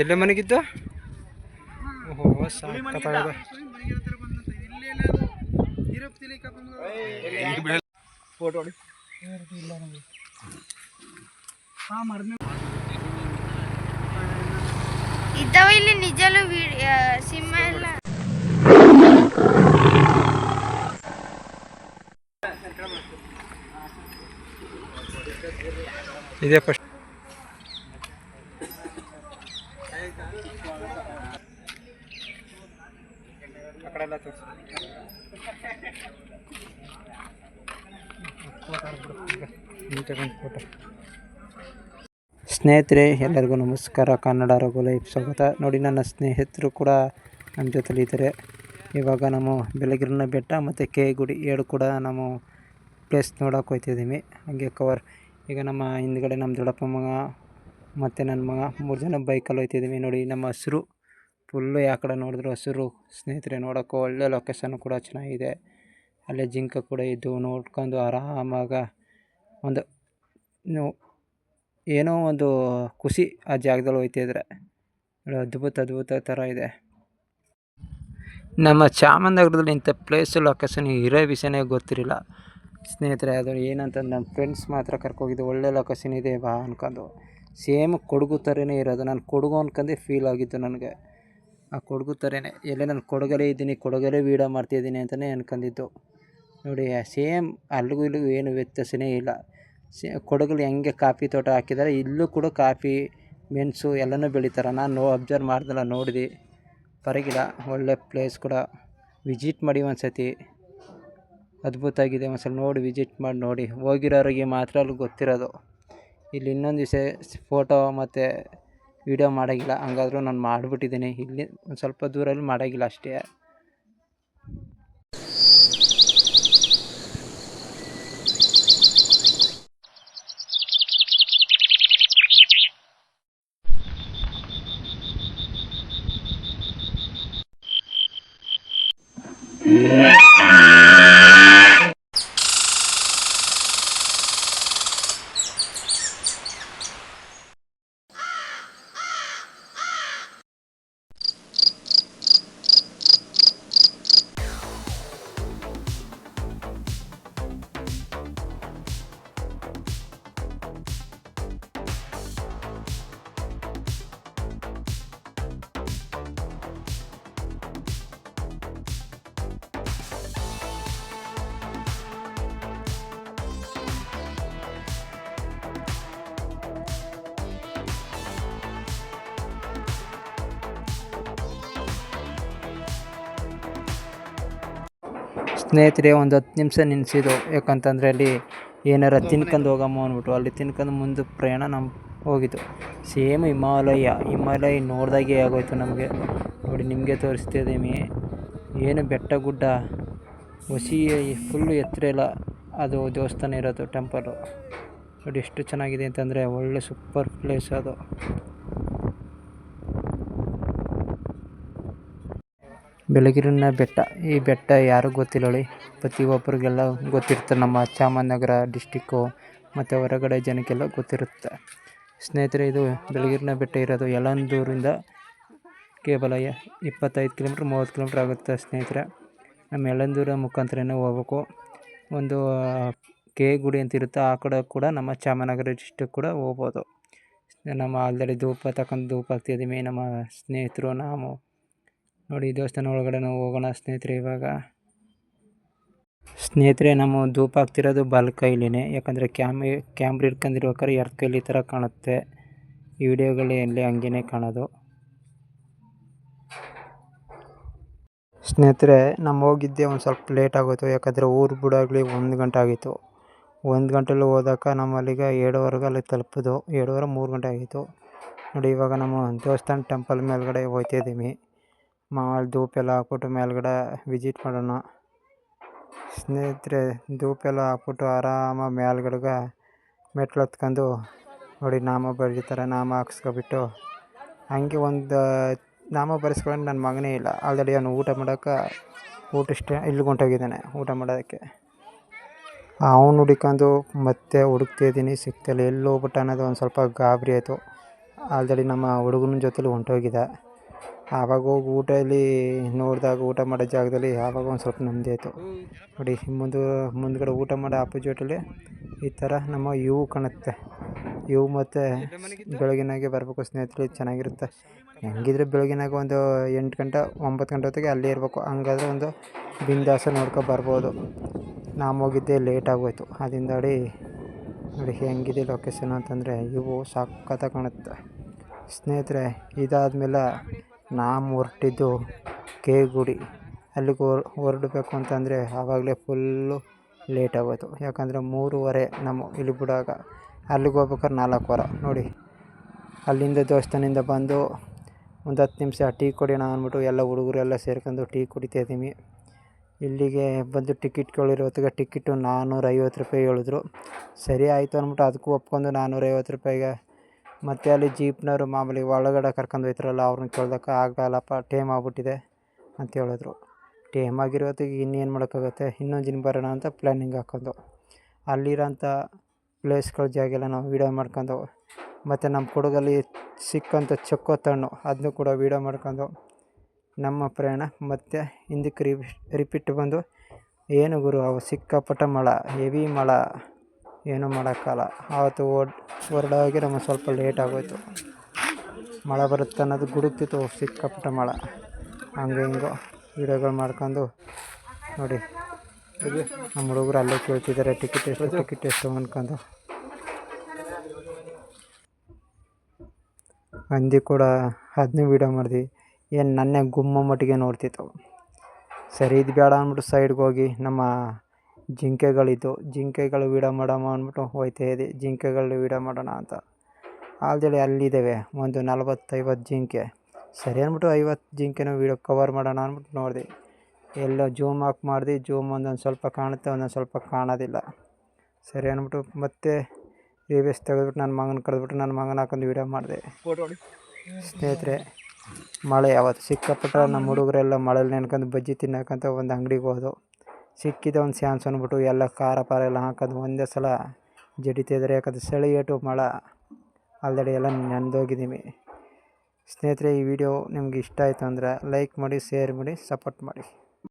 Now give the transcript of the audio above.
ಎಲ್ಲೇ ಮನೆಗಿತ್ತು ಓಹೋ ಸಾಕತ್ತಾಗಿದೆ ಫೋಟೋ ಇದ್ದಾವ ಇಲ್ಲಿ ನಿಜಲು ಸಿಂಹ ಎಲ್ಲ. ಇದೇ ಫಸ್ಟ್ ಸ್ನೇಹಿತರೆ, ಎಲ್ಲರಿಗೂ ನಮಸ್ಕಾರ. ಕನ್ನಡ ರಘು ಲೈಫ್ ಸ್ವಾಗತ. ನೋಡಿ, ನನ್ನ ಸ್ನೇಹಿತರು ಕೂಡ ನಮ್ಮ ಜೊತೆಲಿ ಇದ್ದಾರೆ. ಇವಾಗ ನಾವು ಬೆಳಗಿರಿನ ಬೆಟ್ಟ ಮತ್ತು ಕೆ ಗುಡಿ ಎರಡು ಕೂಡ ನಾವು ಪ್ಲೇಸ್ ನೋಡೋಕೆ ಹೋಗ್ತಿದ್ದೀವಿ ಹಾಗೆ ಕವರ್ ಈಗ ನಮ್ಮ ಹಿಂದ್ಗಡೆ ನಮ್ಮ ದೊಡ್ಡಪ್ಪ ಮಗ ಮತ್ತು ನನ್ನ ಮಗ ಮೂರು ಜನ ಬೈಕಲ್ಲಿ ಹೋಗ್ತಿದ್ದೀವಿ ನೋಡಿ. ನಮ್ಮ ಹಸಿರು ಫುಲ್ಲು ಯಾವ ಕಡೆ ನೋಡಿದ್ರು. ಹಸಿರು ಸ್ನೇಹಿತರೆ ನೋಡೋಕ್ಕೂ ಒಳ್ಳೆ ಲೊಕೇಶನ್ ಕೂಡ ಚೆನ್ನಾಗಿದೆ. ಅಲ್ಲೇ ಜಿಂಕ ಕೂಡ ಇದ್ದು ನೋಡ್ಕೊಂಡು ಆರಾಮಾಗಿ ಒಂದು ಏನೋ ಒಂದು ಖುಷಿ ಆ ಜಾಗದಲ್ಲಿ ಹೋಗ್ತಿದ್ರೆ ಅದ್ಭುತ ಅದ್ಭುತ ಥರ ಇದೆ. ನಮ್ಮ ಚಾಮನಗರದಲ್ಲಿ ಇಂಥ ಪ್ಲೇಸ್ ಲೊಕೇಶನ್ ಇರೋ ವಿಷಯನೇ ಗೊತ್ತಿರಲಿಲ್ಲ. ಸ್ನೇಹಿತರೆ, ಅದು ಏನಂತ ನನ್ನ ಫ್ರೆಂಡ್ಸ್ ಮಾತ್ರ ಕರ್ಕೋಗಿದ್ದು ಒಳ್ಳೆ ಲೊಕೇಶನ್ ಇದೆ ಬಾ ಅನ್ಕೊಂಡು. ಸೇಮ್ ಕೊಡಗು ಥರನೇ ಇರೋದು. ನಾನು ಕೊಡಗು ಅನ್ಕೊಂಡೆ ಫೀಲ್ ಆಗಿತ್ತು ನನಗೆ. ಆ ಕೊಡಗು ಥರನೇ ಎಲ್ಲೇ ನಾನು ಕೊಡಗಲೇ ಇದ್ದೀನಿ ಕೊಡಗಲೇ ವೀಡಿಯೋ ಮಾಡ್ತಿದ್ದೀನಿ ಅಂತಲೇ ಅನ್ಕೊಂಡಿದ್ದು. ನೋಡಿ ಸೇಮ್ ಅಲ್ಲಿಗೂ ಇಲ್ಲಿಗೂ ಏನು ವ್ಯತ್ಯಾಸನೇ ಇಲ್ಲ. ಸೇ, ಕೊಡಗಲ್ಲಿ ಹೆಂಗೆ ಕಾಫಿ ತೋಟ ಹಾಕಿದ್ದಾರೆ, ಇಲ್ಲೂ ಕೂಡ ಕಾಫಿ, ಮೆಣಸು ಎಲ್ಲನೂ ಬೆಳೀತಾರೆ. ನಾನು ನೋ ಅಬ್ಸರ್ವ್ ಮಾಡ್ದಲ್ಲ, ನೋಡಿದೆ. ಪರಗಿಲ್ಲ ಒಳ್ಳೆ ಪ್ಲೇಸ್ ಕೂಡ. ವಿಸಿಟ್ ಮಾಡಿ ಒಂದು ಸತಿ ಅದ್ಭುತ ಆಗಿದೆ ಒಂದು ಸಲ ನೋಡಿ ವಿಸಿಟ್ ಮಾಡಿ ನೋಡಿ. ಹೋಗಿರೋರಿಗೆ ಮಾತ್ರ ಅಲ್ಲಿ ಗೊತ್ತಿರೋದು. ಇಲ್ಲಿ ಇನ್ನೊಂದು ದಿವಸ ಫೋಟೋ ಮತ್ತು ವೀಡಿಯೋ ಮಾಡೋಂಗಿಲ್ಲ. ಹಂಗಾದ್ರೂ ನಾನು ಮಾಡಿಬಿಟ್ಟಿದ್ದೀನಿ. ಇಲ್ಲಿ ಒಂದು ಸ್ವಲ್ಪ ದೂರಲ್ಲಿ ಮಾಡೋಂಗಿಲ್ಲ ಅಷ್ಟೇ. ಸ್ನೇಹಿತರೆ, ಒಂದು ಹತ್ತು ನಿಮಿಷ ನಿಲ್ಲಿಸಿದ್ದು ಯಾಕಂತಂದರೆ ಅಲ್ಲಿ ಏನಾರ ತಿನ್ಕೊಂಡು ಹೋಗಮ್ಮ ಅಂದ್ಬಿಟ್ಟು. ಅಲ್ಲಿ ತಿನ್ಕೊಂಡು ಮುಂದೆ ಪ್ರಯಾಣ ನಮ್ಮ ಹೋಗಿತ್ತು ಸೇಮ್ ಹಿಮಾಲಯ. ಹಿಮಾಲಯ ನೋಡಿದಾಗೆ ಆಗೋಯ್ತು ನಮಗೆ. ನೋಡಿ, ನಿಮಗೆ ತೋರಿಸ್ತಿದ್ದೀನಿ ಏನು ಬೆಟ್ಟ ಗುಡ್ಡ. ಹೊಸಿ ಫುಲ್ಲು ಎತ್ತರ ಇಲ್ಲ ಅದು ದೇವಸ್ಥಾನ ಇರೋದು ಟೆಂಪಲು ನೋಡಿ, ಎಷ್ಟು ಚೆನ್ನಾಗಿದೆ ಅಂತಂದರೆ, ಒಳ್ಳೆ ಸೂಪರ್ ಪ್ಲೇಸ್ ಅದು. ಬೆಳಗಿರಿನ ಬೆಟ್ಟ. ಈ ಬೆಟ್ಟ ಯಾರು ಗೊತ್ತಿಲ್ಲ ಹೇಳಿ ಪ್ರತಿಯೊಬ್ಬರಿಗೆಲ್ಲ ಗೊತ್ತಿರುತ್ತೆ. ನಮ್ಮ ಚಾಮರಾಜನಗರ ಡಿಸ್ಟಿಕ್ಕು ಮತ್ತು ಹೊರಗಡೆ ಜನಕ್ಕೆಲ್ಲ ಗೊತ್ತಿರುತ್ತೆ. ಸ್ನೇಹಿತರೆ, ಇದು ಬೆಳಗಿರಿನ ಬೆಟ್ಟ ಇರೋದು ಯಲಂದೂರಿಂದ ಕೇವಲ ಇಪ್ಪತ್ತೈದು ಕಿಲೋಮೀಟ್ರ್, ಮೂವತ್ತು ಕಿಲೋಮೀಟ್ರ್ ಆಗುತ್ತೆ ಸ್ನೇಹಿತರೆ. ನಮ್ಮ ಯಲಂದೂರ ಮುಖಾಂತರನೇ ಹೋಗ್ಬೇಕು. ಒಂದು ಕೆ ಗುಡಿ ಅಂತ ಇರುತ್ತೆ. ಆ ಕಡೆ ಕೂಡ ನಮ್ಮ ಚಾಮರಾಜನಗರ ಡಿಸ್ಟಿಕ್ ಕೂಡ ಹೋಗ್ಬೋದು. ನಮ್ಮ ಆಲ್ರೆಡಿ ಧೂಪ ತಗೊಂಡು ಧೂಪ ಹಾಕ್ತಿದ್ದೀವಿ ನಮ್ಮ ಸ್ನೇಹಿತರು, ನಾವು ನೋಡಿ ದೇವಸ್ಥಾನ ಒಳಗಡೆ ನಾವು ಹೋಗೋಣ ಸ್ನೇಹಿತರೆ ಇವಾಗ. ಸ್ನೇಹಿತರೆ, ನಮ್ಮ ಧೂಪ ಹಾಕ್ತಿರೋದು ಬಲ್ ಕೈಲಿನೇ ಯಾಕಂದರೆ ಕ್ಯಾಮ್, ಕ್ಯಾಮ್ರ ಹಿಡ್ಕೊಂಡಿರ್ಬೇಕಾದ್ರೆ ಎರಡು ಕೈಲಿ ಥರ ಕಾಣುತ್ತೆ. ಈ ವಿಡಿಯೋಗಳಲ್ಲಿ ಹಂಗೇ ಕಾಣೋದು. ಸ್ನೇಹಿತರೆ, ನಮ್ಮ ಹೋಗಿದ್ದೆ ಒಂದು ಸ್ವಲ್ಪ ಲೇಟ್ ಆಗೋಯ್ತು. ಯಾಕಂದರೆ ಊರು ಬಿಡಾಗಲಿ ಒಂದು ಗಂಟೆ ಆಗಿತ್ತು. ಒಂದು ಗಂಟೆಲಿ ಹೋದಾಗ ನಮ್ಮ ಅಲ್ಲಿಗೆ ಏಳುವರೆಗೆ ಅಲ್ಲಿ ತಲುಪಿದು ಏಳುವರೆ ಮೂರು ಗಂಟೆ ಆಗಿತ್ತು. ನೋಡಿ, ಇವಾಗ ನಮ್ಮ ದೇವಸ್ಥಾನ ಟೆಂಪಲ್ ಮೇಲ್ಗಡೆ ಹೋಗ್ತಿದ್ದೀವಿ ಮಾಮೂಲಿ ಧೂಪ ಎಲ್ಲ ಹಾಕ್ಬಿಟ್ಟು ಮೇಲ್ಗಡೆ ವಿಸಿಟ್ ಮಾಡೋಣ. ಸ್ನೇಹಿತರೆ ಧೂಪ ಎಲ್ಲ ಹಾಕ್ಬಿಟ್ಟು ಆರಾಮಾಗಿ ಮೇಲ್ಗಡೆಗೆ ಮೆಟ್ಲು ಹತ್ಕೊಂಡು ನೋಡಿ ನಾಮ ಬರೀತಾರೆ, ನಾಮ ಹಾಕ್ಸ್ಕೊಬಿಟ್ಟು. ಹಂಗೆ ಒಂದು ನಾಮ ಬರೆಸ್ಕೊಂಡು ನನ್ನ ಮಗನೇ ಇಲ್ಲ. ಆಲ್ರೆಡಿ ಅವನು ಊಟ ಮಾಡೋಕ್ಕೆ ಊಟ ಇಷ್ಟ ಇಲ್ಲಿ ಹೊಂಟೋಗಿದ್ದಾನೆ ಊಟ ಮಾಡೋದಕ್ಕೆ. ಅವನು ಹುಡುಕೊಂಡು ಮತ್ತೆ ಹುಡುಕ್ತಿದ್ದೀನಿ ಸಿಗ್ತಿಲ್ಲ ಎಲ್ಲಿ ಹೋಗ್ಬಿಟ್ಟ ಅನ್ನೋದು ಒಂದು ಸ್ವಲ್ಪ ಗಾಬರಿ ಆಯಿತು. ಆಲ್ರೆಡಿ ನಮ್ಮ ಹುಡುಗನ ಜೊತೆಲಿ ಹೊಂಟೋಗಿದ್ದ ಆವಾಗ ಹೋಗಿ ಊಟದಲ್ಲಿ ನೋಡಿದಾಗ ಊಟ ಮಾಡೋ ಜಾಗದಲ್ಲಿ ಆವಾಗ ಒಂದು ಸ್ವಲ್ಪ ನೆಮ್ಮದಿ ಆಯಿತು. ನೋಡಿ ಮುಂದೆ, ಮುಂದ್ಗಡೆ ಊಟ ಮಾಡೋ ಆಪೋಸಿಟಲ್ಲಿ ಈ ಥರ ನಮ್ಮ ಇವು ಕಾಣುತ್ತೆ. ಇವು ಮತ್ತು ಬೆಳಗಿನಾಗೆ ಬರಬೇಕು ಸ್ನೇಹಿತರು, ಚೆನ್ನಾಗಿರುತ್ತೆ. ಹೆಂಗಿದ್ರೆ ಬೆಳಗಿನಾಗ ಒಂದು ಎಂಟು ಗಂಟೆ, ಒಂಬತ್ತು ಗಂಟೆ ಹೊತ್ತಿಗೆ ಅಲ್ಲೇ ಇರಬೇಕು. ಹಂಗಾದ್ರೆ ಒಂದು ಬಿಂದಾಸ ನೋಡ್ಕೊ ಬರ್ಬೋದು. ನಾವು ಹೋಗಿದ್ದೆ ಲೇಟ್ ಆಗೋಯ್ತು. ಅದರಿಂದ ಅಡಿ, ನೋಡಿ ಹೆಂಗಿದೆ ಲೊಕೇಶನ್ ಅಂತಂದರೆ ಇವು ಸಖತ್ತಾಗಿ ಕಾಣುತ್ತೆ. ಸ್ನೇಹಿತರೆ, ಇದಾದಮೇಲೆ ನಾವು ಹೊರಟಿದ್ದು ಕೆ ಗುಡಿ ಅಲ್ಲಿಗೆ ಹೊರ್, ಹೊರಡಬೇಕು ಅಂತಂದರೆ ಆವಾಗಲೇ ಫುಲ್ಲು ಲೇಟ್ ಆಗೋದು ಯಾಕಂದರೆ ಮೂರುವರೆ ನಮ್ಮ ಇಲ್ಲಿ ಬಿಡಾಗ ಅಲ್ಲಿಗೆ ಹೋಗ್ಬೇಕಾದ್ರೆ ನಾಲ್ಕುವರೆ ನೋಡಿ, ಅಲ್ಲಿಂದ ದೇವಸ್ಥಾನದಿಂದ ಬಂದು ಒಂದು ಹತ್ತು ನಿಮಿಷ ಟೀ ಕುಡಿಯೋಣ ಅಂದ್ಬಿಟ್ಟು ಎಲ್ಲ ಹುಡುಗರು ಎಲ್ಲ ಸೇರ್ಕೊಂಡು ಟೀ ಕುಡಿತಾ ಇದ್ದೀವಿ. ಇಲ್ಲಿಗೆ ಬಂದು ಟಿಕೆಟ್ ಇರೋ ಹೊತ್ತಿಗೆ ಟಿಕೆಟು ನಾನ್ನೂರೈವತ್ತು ರೂಪಾಯಿ ಹೇಳಿದ್ರು. ಸರಿ ಆಯಿತು ಅಂದ್ಬಿಟ್ಟು ಅದಕ್ಕೂ ಒಪ್ಕೊಂಡು ನಾನ್ನೂರೈವತ್ತು ರೂಪಾಯಿಗೆ ಮತ್ತು ಅಲ್ಲಿ ಜೀಪ್ನವರು ಮಾಮೂಲಿ ಒಳಗಡೆ ಕರ್ಕೊಂಡು ಹೋಯ್ತಾರಲ್ಲ, ಅವ್ರನ್ನ ಕೇಳ್ದಕ್ಕೆ ಆಗಲ್ಲಪ್ಪ ಟೇಮ್ ಆಗ್ಬಿಟ್ಟಿದೆ ಅಂತ ಹೇಳಿದ್ರು. ಟೇಮ್ ಆಗಿರೋ ಹೊತ್ತಿಗೆ ಇನ್ನೇನು ಮಾಡೋಕ್ಕಾಗುತ್ತೆ? ಇನ್ನೊಂದು ದಿನ ಬರೋಣ ಅಂತ ಪ್ಲ್ಯಾನಿಂಗ್ ಹಾಕೊಂಡು ಅಲ್ಲಿರೋಂಥ ಪ್ಲೇಸ್ಗಳ ಜಾಗೆಲ್ಲ ನಾವು ವೀಡಿಯೋ ಮಾಡ್ಕೊಂಡು, ಮತ್ತು ನಮ್ಮ ಕೊಡಗಲ್ಲಿ ಸಿಕ್ಕಂಥ ಚೊಕ್ಕೋತಣ್ಣು ಅದನ್ನು ಕೂಡ ವೀಡಿಯೋ ಮಾಡ್ಕೊಂಡು ನಮ್ಮ ಪ್ರಯಾಣ. ಮತ್ತು ಹಿಂದಕ್ಕೆ ರಿಪೀಟ್ ಬಂದು, ಏನು ಗುರು, ಅವು ಸಿಕ್ಕಾಪಟ್ಟ ಮಳ ಹೆವಿ ಮಳೆ. ಏನೂ ಮಾಡೋಕ್ಕಲ್ಲ ಆವತ್ತು ಓಡ್ ಹೊರಡೋಗೆ ನಮಗೆ ಸ್ವಲ್ಪ ಲೇಟ್ ಆಗೋಯ್ತು. ಮಳೆ ಬರುತ್ತೆ ಅನ್ನೋದು ಗುಡುಕ್ತಿತ್ತು ಸಿಕ್ಕಾಪಟ್ಟೆ ಮಳೆ. ಹಂಗೆ ಹಿಂಗೋ ವೀಡಿಯೋಗಳು ಮಾಡ್ಕೊಂಡು ನೋಡಿ. ನಮ್ಮ ಹುಡುಗರು ಅಲ್ಲೇ ಕೇಳ್ತಿದ್ದಾರೆ ಟಿಕೆಟ್ ಎಷ್ಟು ಟಿಕೆಟ್ ಎಷ್ಟು ಅಂದ್ಕೊಂಡು ಹಂದಿ ಕೂಡ ಅದನ್ನೂ ವೀಡಿಯೋ ಮಾಡಿದ್ವಿ ಏನು ನನ್ನೇ ಗುಮ್ಮ ಮಟ್ಟಿಗೆ ನೋಡ್ತಿತ್ತು. ಸರಿ, ಇದು ಬೇಡ ಅಂದ್ಬಿಟ್ಟು ಸೈಡ್ಗೆ ಹೋಗಿ ನಮ್ಮ ಜಿಂಕೆಗಳಿದ್ದು ಜಿಂಕೆಗಳು ವೀಡಿಯೋ ಮಾಡೋಣ ಅಂದ್ಬಿಟ್ಟು ಹೋಯ್ತಾ ಇದೆ ಜಿಂಕೆಗಳು ವೀಡಿಯೋ ಮಾಡೋಣ ಅಂತ. ಆಲ್ರೆಡಿ ಅಲ್ಲಿದ್ದಾವೆ ಒಂದು ನಲ್ವತ್ತೈವತ್ತು ಜಿಂಕೆ. ಸರಿ ಅಂದ್ಬಿಟ್ಟು ಐವತ್ತು ಜಿಂಕೆನೂ ವೀಡಿಯೋ ಕವರ್ ಮಾಡೋಣ ಅಂದ್ಬಿಟ್ಟು ನೋಡಿದೆ. ಎಲ್ಲ ಜೂಮ್ ಹಾಕಿ ಮಾಡಿದೆ ಜೂಮ್ ಒಂದೊಂದು ಸ್ವಲ್ಪ ಕಾಣುತ್ತೆ ಒಂದೊಂದು ಸ್ವಲ್ಪ ಕಾಣೋದಿಲ್ಲ. ಸರಿ ಅಂದ್ಬಿಟ್ಟು ಮತ್ತೆ ರಿವೇಸ್ ತೆಗೆದ್ಬಿಟ್ಟು ನನ್ನ ಮಗನ ಕರೆದ್ಬಿಟ್ಟು ನನ್ನ ಮಗನ ಹಾಕೊಂಡು ವೀಡಿಯೋ ಮಾಡಿದೆ. ಸ್ನೇಹಿತರೆ ಮಳೆ ಯಾವತ್ತು ಸಿಕ್ಕಾಪಟ್ಟ ನಮ್ಮ ಹುಡುಗರೆಲ್ಲ ಮಳೇಲಿ ನೆನ್ಕೊಂಡು ಬಜ್ಜಿ ತಿನ್ನಕ್ಕಂತ ಒಂದು ಅಂಗಡಿಗೆ ಹೋದು ಸಿಕ್ಕಿದೆ ಒಂದು ಚಾನ್ಸ್ ಅಂದ್ಬಿಟ್ಟು ಎಲ್ಲ ಖಾರ ಪಾರ ಎಲ್ಲ ಹಾಕೋದು ಒಂದೇ ಸಲ ಜಡಿತಿದ್ರೆ ಯಾಕಂದ್ರೆ ಚಳಿ ಏಟು ಮಳೆ. ಆಲ್ರೆಡಿ ಎಲ್ಲ ನೆನೆದೋಗಿದ್ದೀನಿ ಸ್ನೇಹಿತರೆ, ಈ ವಿಡಿಯೋ ನಿಮ್ಗೆ ಇಷ್ಟ ಆಯಿತು ಅಂದರೆ ಲೈಕ್ ಮಾಡಿ, ಶೇರ್ ಮಾಡಿ, ಸಪೋರ್ಟ್ ಮಾಡಿ.